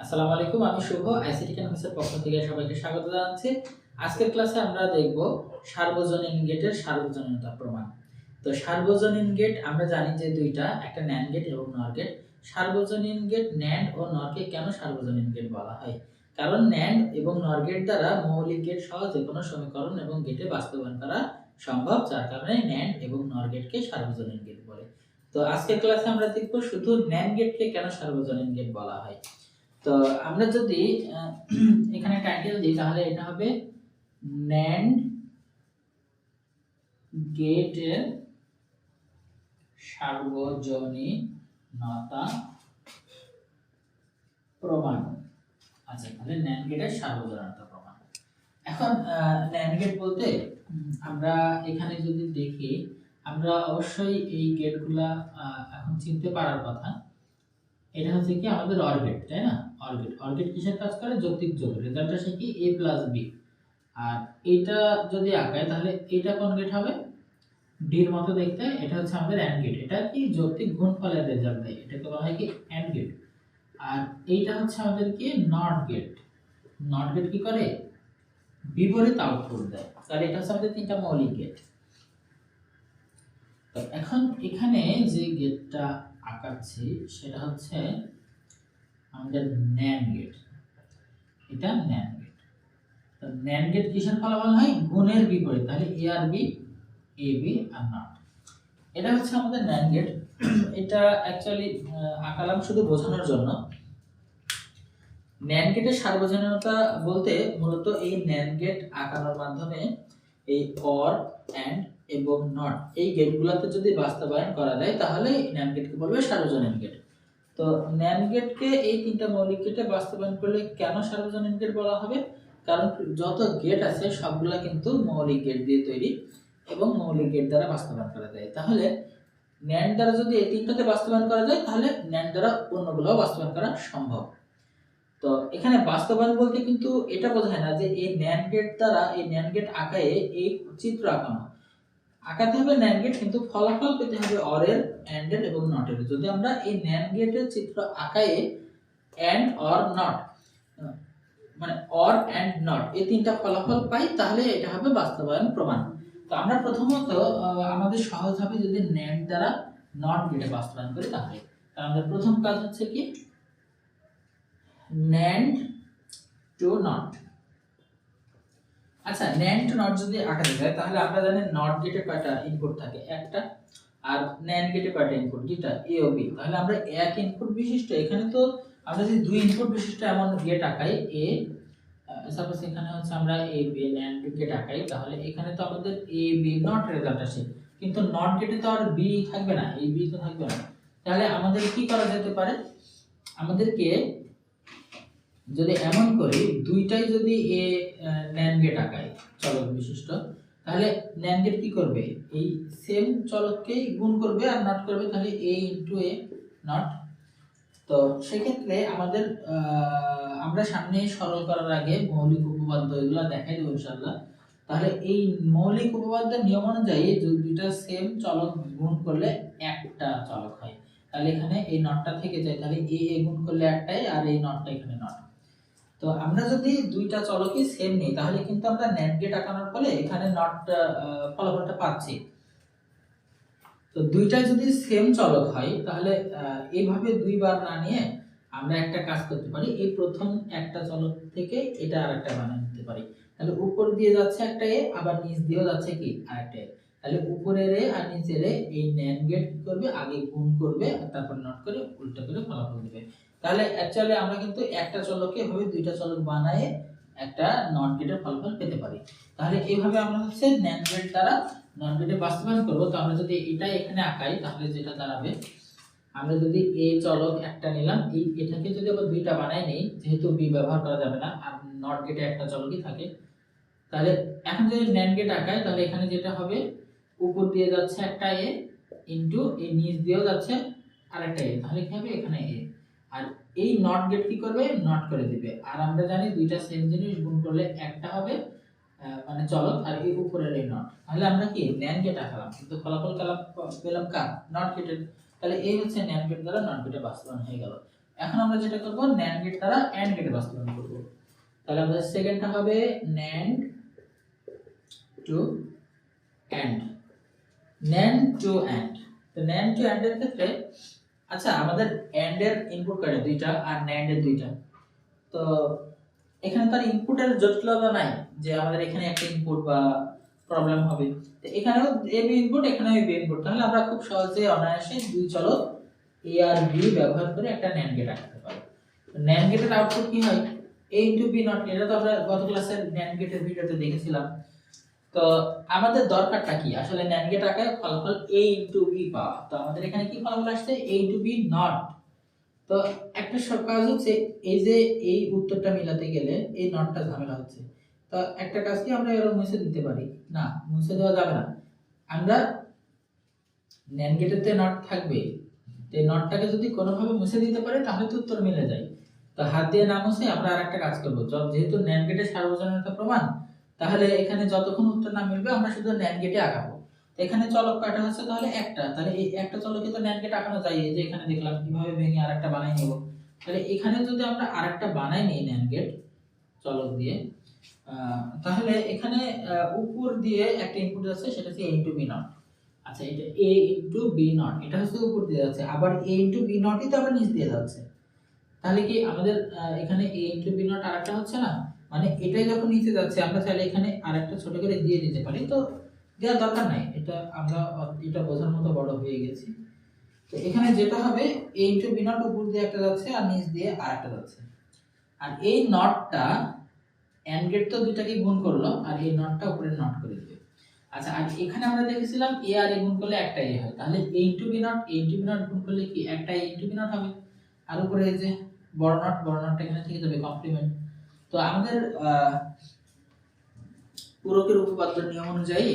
আসসালামু আলাইকুম, আমি শুভ আইসিটি ক্যাম্পাসের পক্ষ থেকে সবাইকে স্বাগত জানাচ্ছি। আজকের ক্লাসে আমরা দেখব সার্বজনীন গেটের সার্বজনীনতা প্রমাণ। তো সার্বজনীন গেট, আমরা জানি যে দুইটা, একটা ন্যান্ড গেট এবং নর গেট। সার্বজনীন গেট ন্যান্ড ও নরকে কেন সার্বজনীন গেট বলা হয়? কারণ ন্যান্ড এবং নর গেট দ্বারা মৌলিক গেট সহ যে কোনো সমীকরণ এবং গেটে বাস্তবায়ন করা সম্ভব, যার কারণে ন্যান্ড এবং নর গেটকে সার্বজনীন গেট বলে। তো আজকের ক্লাসে আমরা দেখব শুধু ন্যান্ড গেটকে কেন সার্বজনীন গেট বলা হয়? তো আমরা যদি এখানে টাইটেল দিই, তাহলে এটা হবে ন্যান্ড গেটের সার্বজনীনতা প্রমাণ। আচ্ছা তাহলে ন্যান্ড গেটের সার্বজনীনতা প্রমাণ। এখন ন্যান্ড গেট বলতে আমরা এখানে যদি দেখি, আমরা অবশ্যই এই গেটগুলা এখন চিনতে পারার কথা। এটা হচ্ছে কি আমাদের অরগেট তাই না? অরগেট অরগেট কিসের কাজ করে? যৌক্তিক যোগ রেজাল্ট আসে কি? এ প্লাস বি আর এটা যদি আঁকায়, তাহলে এটা কোন গেট হবে? ডির মতো দেখতে এটা হচ্ছে আমাদের অ্যান্ড গেট এটা কি যৌক্তিক গুণফলের রেজাল্ট দেয়? এটাকে বলা হয় কি অ্যান্ড গেট আর এইটা হচ্ছে আমাদের কি? নট গেট নট গেট কি করে? বিপরীত আউটপুট দেয়। তাহলে এটা হচ্ছে আমাদের তিনটা মৌলিক গেট এখন এখানে যে গেটটা আঁকাচ্ছি, সেটা হচ্ছে আমাদের ন্যান্ড গেট এটা ন্যান্ড গেট তো ন্যান্ড গেট কিসের ফলাফল হয়? গুণের বিপরীত। তাহলে এ আর বি এ বি আর নট এটা হচ্ছে আমাদের ন্যান্ড গেট এটা অ্যাকচুয়ালি আঁকালাম শুধু বোঝানোর জন্য। ন্যান্ড গেটের সার্বজনীনতা বলতে মূলত এই ন্যান্ড গেট আঁকানোর মাধ্যমে এই অর অ্যান্ড এবং নট এই গেটগুলোতে যদি বাস্তবায়ন করা যায়, তাহলে ন্যান্ড গেটকে বলবে সার্বজনীন গেট তো ন্যান্ড গেটকে এই তিনটা মৌলিক গেটে বাস্তবায়ন করলে কেন সার্বজনীন গেট বলা হবে? কারণ যত গেট আছে, সবগুলা কিন্তু মৌলিক গেট দিয়ে তৈরি এবং মৌলিক গেট দ্বারা বাস্তবায়ন করা যায়। তাহলে ন্যান্ড দ্বারা যদি এই তিনটাতে বাস্তবায়ন করা যায়, তাহলে ন্যান্ড দ্বারা অন্যগুলোও বাস্তবায়ন করা সম্ভব। তো এখানে বাস্তবায়ন বলতে কিন্তু এটা বোঝায় না যে এই ন্যান্ড গেট দ্বারা, এই ন্যান্ড গেট আঁকায়ে এই চিত্র আঁকানো। আঁকাতে হবে ন্যান্ড গেট কিন্তু ফলাফল পেতে হবে অরের অ্যান্ডের এবং নটের যদি আমরা এই ন্যান্ড গেটের চিত্র আঁকায়ে অ্যান্ড অর নট মানে অর অ্যান্ড নট এই তিনটা ফলাফল পাই, তাহলে এটা হবে বাস্তবায়ন প্রমাণ। তো আমরা প্রথমত আমাদের সহজ হবে যদি ন্যান্ড দ্বারা নট গেটে বাস্তবায়ন করি তাহলে। আমাদের প্রথম কাজ হচ্ছে কি? ন্যান্ড টু নট আচ্ছা ন্যান্ড নট যদি আঁকাতে যায়, তাহলে আমরা জানি নট গেটে কয়টা ইনপুট থাকে? একটা, আর ন্যান্ড গেটে কয়টা ইনপুট দুইটা এ ও বি তাহলে আমরা এক ইনপুট বিশিষ্ট, এখানে তো আমরা যদি দুই ইনপুট বিশিষ্ট এমন গেট আঁকাই এ সাপোজ এখানে হচ্ছে আমরা এ বি ন্যান্ড গেট আঁকাই, তাহলে এখানে তো আমাদের এ বি নট রেজাল্ট আসে। কিন্তু নট গেটে তো আর বি থাকবে না এই বি তো থাকবে না। তাহলে আমাদের কি করা যেতে পারে? আমাদেরকে যদি এমন করি, দুইটাই যদি এ ন্যান্ড গেট আঁকায় চলক বিশিষ্ট, তাহলে ন্যান্ড গেট কি করবে? এই সেম চলককেই গুণ করবে আর নট করবে, তাহলে এ ইন্টু এ নট তো সেক্ষেত্রে আমাদের আমরা সামনে সরল করার আগে মৌলিক উপপাদ্য এগুলো দেখাই দেবো ইনশাল্লাহ তাহলে এই মৌলিক উপপাদ্যের নিয়ম অনুযায়ী যদি দুইটা সেম চলক গুণ করলে একটা চলক হয়, তাহলে এখানে এই নটটা থেকে যায়। তাহলে এ এ গুণ করলে একটাই আর এই নটটা এখানে নট তো আমরা যদি দুইটা চলকই সেম নেই, তাহলে কিন্তু আমরা ন্যান্ড গেট আঁকানোর ফলে এখানে নট ফলাফলটা পাচ্ছি। তো দুইটা যদি সেম চলক হয়, তাহলে এইভাবে দুইবার না নিয়ে আমরা একটা কাজ করতে পারি। এই প্রথম একটা চলক থেকে এটা আর একটা বানিয়ে নিতে পারি। তাহলে উপর দিয়ে যাচ্ছে একটা এ আবার নিচ দিয়েও যাচ্ছে কি? আরেকটা এ তাহলে উপরের এ আর নিচের এ এই ন্যান্ড গেট করবে? আগে গুণ করবে, আর তারপর নট করে, উল্টো করে ফলাফল দিবে। তাহলে অ্যাকচুয়ালি আমরা কিন্তু একটা চলকে এভাবে দুইটা চলক বানায়ে একটা নট গেটের ফলাফল পেতে পারি। তাহলে এইভাবে আমরা হচ্ছে ন্যান্ড গেট দ্বারা নট গেটে বাস্তবায়ন করব। তো আমরা যদি এটা এখানে আঁকাই, তাহলে যেটা দাঁড়াবে, আমরা যদি এ চলক একটা নিলাম, এই এটাকে যদি আবার দুইটা বানাই নেই, যেহেতু বি ব্যবহার করা যাবে না, আর নট গেটে একটা চলকই থাকে, তাহলে এখন যদি ন্যান্ড গেট আঁকাই, তাহলে এখানে যেটা হবে, উপর দিয়ে যাচ্ছে একটা এ ইনটু এই নিচ দিয়েও যাচ্ছে আরেকটা এ তাহলে কি হবে? এখানে এ আর এই নট গেট কি করবে? নট করে দিবে। আর আমরা জানি দুইটা সেম জিনিস গুণ করলে একটা হবে মানে চলক আর এই উপরের এই নট তাহলে আমরা কি? ন্যান গেট আঁকালাম। কিন্তু ফলাফল কালাম, পেলাম কার? নট গেটের তাহলে এই হচ্ছে ন্যান গেট দ্বারা নট গেটে বাস্তবায়ন হয়ে গেল। এখন আমরা যেটা করব ন্যান্ড গেট দ্বারা অ্যান্ড গেটে বাস্তবায়ন করব। তাহলে আমাদের সেকেন্ডটা হবে NAND to and NAND to and তো ন্যান্ড টু অ্যান্ড এর ক্ষেত্রে আচ্ছা আমাদের অ্যান্ড এর ইনপুট কাটে, দুইটা আর ন্যান্ড এর দুইটা। তো এখানে তার ইনপুটের জটিলতা নাই যে আমাদের এখানে একটা ইনপুট বা প্রবলেম হবে। তো এখানেও এ বি ইনপুট এখানেও বি ইনপুট তাহলে আমরা খুব সহজে অনায়াসে দুই চলক এ আর বি ব্যবহার করে একটা ন্যান্ড গেট আঁকতে পারি ন্যান্ড গেটের আউটপুট কি হয়? এ ইন্টু বি নট এটা তো আমরা গত ক্লাসের ন্যান্ড গেটের ভিডিওতে দেখেছিলাম। তো আমাদের দরকারটা কি? আসলে ন্যান্ড গেট আঁকায় ফলাফল এ ইন্টু বি পাওয়া। তো আমাদের এখানে কি ফলাফল আসছে? এ ইন্টু বি নট তো একটা সব কাজ হচ্ছে, এই যে এই উত্তরটা মিলাতে গেলে এই নটটা ঝামেলা হচ্ছে। তো একটা কাজ কি আমরা এরকম মুছে দিতে পারি? না, মুছে দেওয়া যাবে না। আমরা ন্যান গেটেতে নট থাকবে। তো নটটাকে যদি কোনোভাবে মুছে দিতে পারি, তাহলে তো উত্তর মিলে যায়। তো হাত দিয়ে না মুছে আমরা আর একটা কাজ করব। যেহেতু ন্যান গেটের সার্বজনীনতা প্রমাণ তাহলে এখানে যতক্ষণ উত্তর না মিলবে, আমরা শুধু ন্যান গেটে আঁকাবো এখানে চলক কাটা হচ্ছে তাহলে একটা। তাহলে এই একটা চলকে তো ন্যান গেট আঁকানো যায়, এই যে এখানে দেখলাম কীভাবে ভেঙে আরেকটা বানাই নেব। তাহলে এখানে যদি আমরা আরেকটা বানাই নিই ন্যান গেট চলক দিয়ে তাহলে এখানে উপর দিয়ে একটা ইনপুট আছে, সেটা হচ্ছে এ ইন্টু বি নট আচ্ছা এটা এ ইন্টু বি নট এটা হচ্ছে উপর দিয়ে যাচ্ছে। আবার এ ইন্টু বি নটই তো আবার নিচ দিয়ে যাচ্ছে। তাহলে কি আমাদের এখানে এ ইন্টু বি নট আরেকটা হচ্ছে না? মানে এটাই যখন নিচে যাচ্ছে, আমরা চাইলে এখানে আরেকটা ছোট করে দিয়ে দিতে পারি। তো দেওয়ার দরকার নাই, এটা আমরা এটা বোঝার মতো বড় হয়ে গেছি। তো এখানে যেটা হবে এই টু বি নট উপর দিয়ে একটা যাচ্ছে আর নিচ দিয়ে আর একটা যাচ্ছে। আর এই নটটা অ্যান্ড গেট তো দুটাকে গুণ করল, আর এই নটটা উপরে নট করে দিবে আচ্ছা আর এখানে আমরা দেখেছিলাম এ আর এ গুণ করলে একটা এ হয়। তাহলে এই to B not A into B not গুণ করলে কি একটা এ টু বি নট হবে? আর উপরে এই যে বড় নট বড় নটটা এখানে থেকে যাবে কমপ্লিমেন্ট তো আমাদের পূরকের উপপাদ্য নিয়ম অনুযায়ী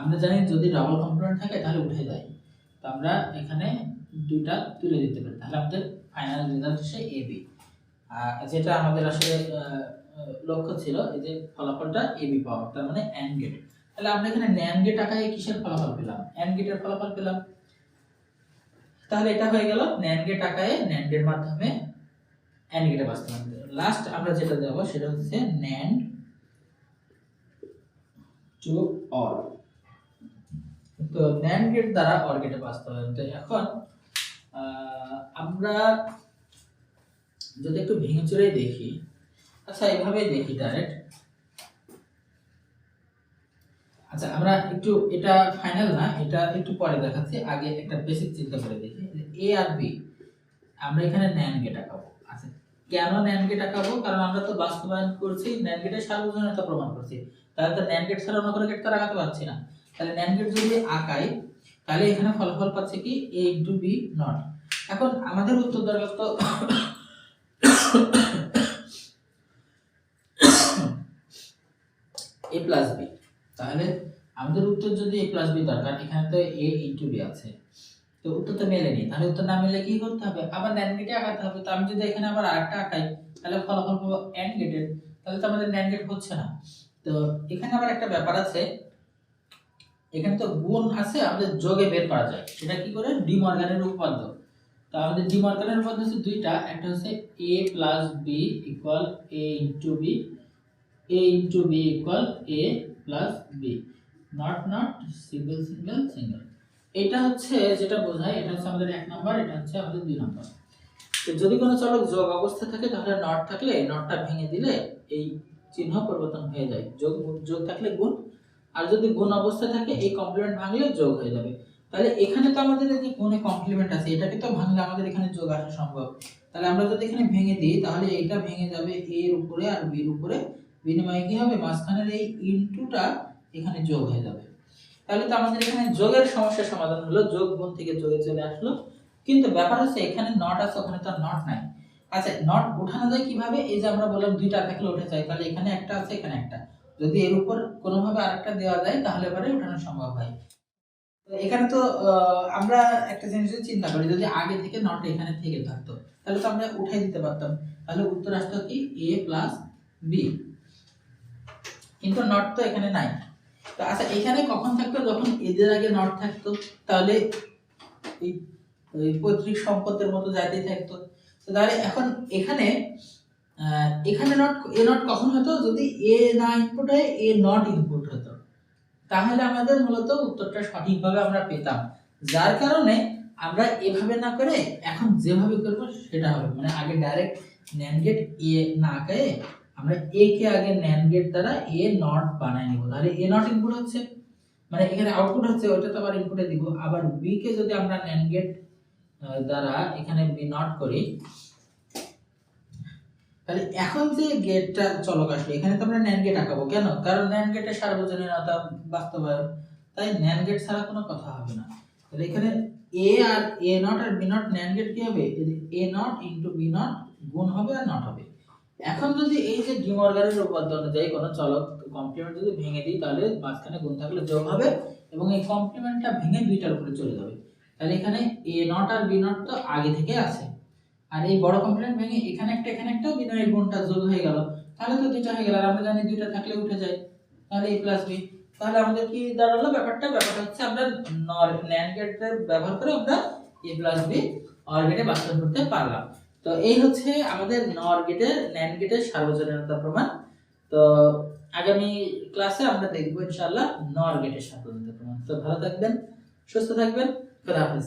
আমরা জানি যদি ডাবল কম্পোনেন্ট থাকে তাহলে উঠে যায়। তো আমরা এখানে দুইটা তুলে দিতে পারি। তাহলে আমাদের ফাইনাল রেজাল্ট হচ্ছে এ বি আর যেটা আমাদের আসলে লক্ষ্য ছিল, এই যে ফলাফলটা এ বি পাওয়া তার মানে অ্যান্ড গেট তাহলে আমরা এখানে ন্যান গেট আকারে কিসের ফলাফল পেলাম? অ্যান্ড গেটের ফলাফল পেলাম। তাহলে এটা হয়ে গেল ন্যান গেট আকারে ন্যান্ড এর মাধ্যমে অ্যান্ড গেটে বাস্তবায়ন লাস্ট আমরা যেটা দেব সেটা হচ্ছে ন্যান্ড টু অর তো ন্যান্ড গেট দ্বারা অর গেটে বাস্তবায়ন তো এখন আমরা যদি একটু ভেঙে চুরে দেখি আচ্ছা এভাবেই দেখি ডাইরেক্ট আচ্ছা আমরা একটু, এটা ফাইনাল না, এটা একটু পরে দেখাচ্ছি। আগে একটা বেসিক চিন্তা করে দেখি। এ আর বি আমরা এখানে ন্যান গেট আচ্ছা কেন ন্যান গেট আঁকাবো কারণ আমরা তো বাস্তবায়ন করছি ন্যান গেটের সার্বজনীনতা প্রমাণ করছি। তাহলে তো ন্যান গেট ছাড়া অন্য কোনো গেট তো আঁকাতে পারছি না। তাহলে ন্যান গেট যদি আঁকাই, তাহলে এখানে ফলাফল পাচ্ছে কি? এ ইন্টু বি নট এখন আমাদের উত্তর দরকার তো এ প্লাস বি তাহলে আমাদের উত্তর যদি এ প্লাস বি দরকার, এখানে তো এ ইন্টু বি আছে। তো উত্তর তো মেলেনি তাহলে উত্তর না মিললে কি করতে হবে? আবার ন্যান গেটে আঁকাতে হবে। তো আমি যদি এখানে আবার আরেকটা আঁকাই, তাহলে ফলাফল পাবো অ্যান্ড গেটের তাহলে তো আমাদের ন্যান গেট হচ্ছে না। তো এখানে আবার একটা ব্যাপার আছে। এখানে তো গুণ আছে, আমাদের যোগে বের করা যায়। সেটা কি করে? ডি মর্গানের উপপাদ্য। তো আমাদের ডি মর্গানের উপপাদ্য হচ্ছে দুইটা। একটা হচ্ছে A plus B equal A into B A into B equal A plus B not not single single single এটা হচ্ছে যেটা বোঝায়, এটা হচ্ছে আমাদের এক নম্বর, এটা হচ্ছে আমাদের দুই নম্বর। তো যদি কোনো চলক যোগ অবস্থা থাকে, তাহলে নট থাকলে, নটটা ভেঙে দিলে এই চিহ্ন পরিবর্তন হয়ে যায়। যোগ যোগ থাকলে গুণ, আর যদি গুণ অবস্থা থাকে, এই কমপ্লিমেন্ট ভাঙলে যোগ হয়ে যাবে। তাহলে এখানে তো আমাদের যে গুণে কমপ্লিমেন্ট আছে, এটাকে তো ভাঙলে আমাদের এখানে যোগ আসা সম্ভব। তাহলে আমরা যদি এখানে ভেঙে দিই, তাহলে এটা ভেঙে যাবে এ এর উপরে আর বির উপরে। বিনিময়ে কি হবে? মাঝখানের এই ইনটুটা এখানে যোগ হয়ে যাবে। তাহলে তো আমাদের এখানে যোগের সমস্যার সমাধান হলো, যোগ গুণ থেকে যোগে চলে আসলো। কিন্তু ব্যাপার হচ্ছে এখানে নট আছে, ওখানে তো নট নাই। আচ্ছা নট উঠানো যায় কীভাবে? এই যে আমরা বললাম দুইটা থাকলে উঠে যায়, তাহলে এখানে একটা আছে, এখানে একটা। যদি এর উপর কোনোভাবে আরেকটা দেওয়া যায়, তাহলে পরে উঠানো সম্ভব হয়। এখানে তো আমরা একটা জিনিস চিন্তা করি, যদি আগে থেকে নট এখানে থেকে থাকতো, তাহলে তো আমরা উঠাই দিতে পারতাম। তাহলে উত্তর আসতো কি? এ প্লাস বি কিন্তু নট তো এখানে নাই। তো আচ্ছা এখানে কখন থাকতো? যখন এদের আগে নট থাকতো, তাহলে এই পৈতৃক সম্পদের মতো জাতি থাকতো। তাহলে এখন এখানে এখানে নট এ নট কখন হতো? যদি এ না ইনপুট হয়, এ নট ইনপুট হতো। তাহলে আমাদের মূলত উত্তরটা সঠিকভাবে আমরা পেতাম। যার কারণে আমরা এভাবে না করে এখন যেভাবে করব, সেটা হবে। মানে আগে ডাইরেক্ট ন্যান গেট এ না কে আমরা এ কে আগে ন্যান গেট দ্বারা এ নট বানাই নিব। তাহলে এ নট ইনপুট হচ্ছে মানে এখানে আউটপুট হচ্ছে, ওইটা তো আবার ইনপুটে দিব। আবার বি কে যদি আমরা ন্যান গেট দ্বারা এখানে বি নট করি, তাহলে এখন যে গেটটা চলক আসলো, এখানে তো আমরা ন্যান গেট আঁকাবো। কেন? কারণ ন্যান গেটের সার্বজনীনতা বাস্তবায়ন, তাই ন্যান গেট ছাড়া কোনো কথা হবে না। তাহলে এখানে এ আর এ নট আর বি নট ন্যান গেট কি হবে? A not into B not গুণ হবে আর নট হবে। এখন যদি এই যে ডিমর্গানের উপপাদ্য অনুযায়ী কোনো চলক কমপ্লিমেন্ট যদি ভেঙে দিই, তাহলে মাঝখানে গুণ থাকলে যোগ হবে এবং এই কমপ্লিমেন্টটা ভেঙে দুইটার উপরে চলে যাবে। তাহলে এখানে এ নট আর বি নট তো আগে থেকে আছে। আর এই বড় কমপ্লিমেন্ট ভেঙে এখানে একটা এখানে একটা বিনয়ের গুণটা যোগ হয়ে গেল। তাহলে তো দুইটা হয়ে গেল, আর আমরা জানি দুইটা থাকলে উঠে যায়। তাহলে এ প্লাস বি তাহলে আমাদের কি দাঁড়াল ব্যাপারটা? ব্যাপারটা হচ্ছে আমরা নর ন্যান্ড গেটের ব্যবহার করে আমরা এ প্লাস বি অর গেটে বাস্তবায়ন করতে পারলাম। তো এই হচ্ছে আমাদের নর গেটের ন্যান গেটের সার্বজনীনতা প্রমাণ। তো আগামী ক্লাসে আমরা দেখব ইনশাল্লাহ নর গেটের সার্বজনীনতা প্রমাণ। তো ভালো থাকবেন, সুস্থ থাকবেন, খোদা হাফেজ।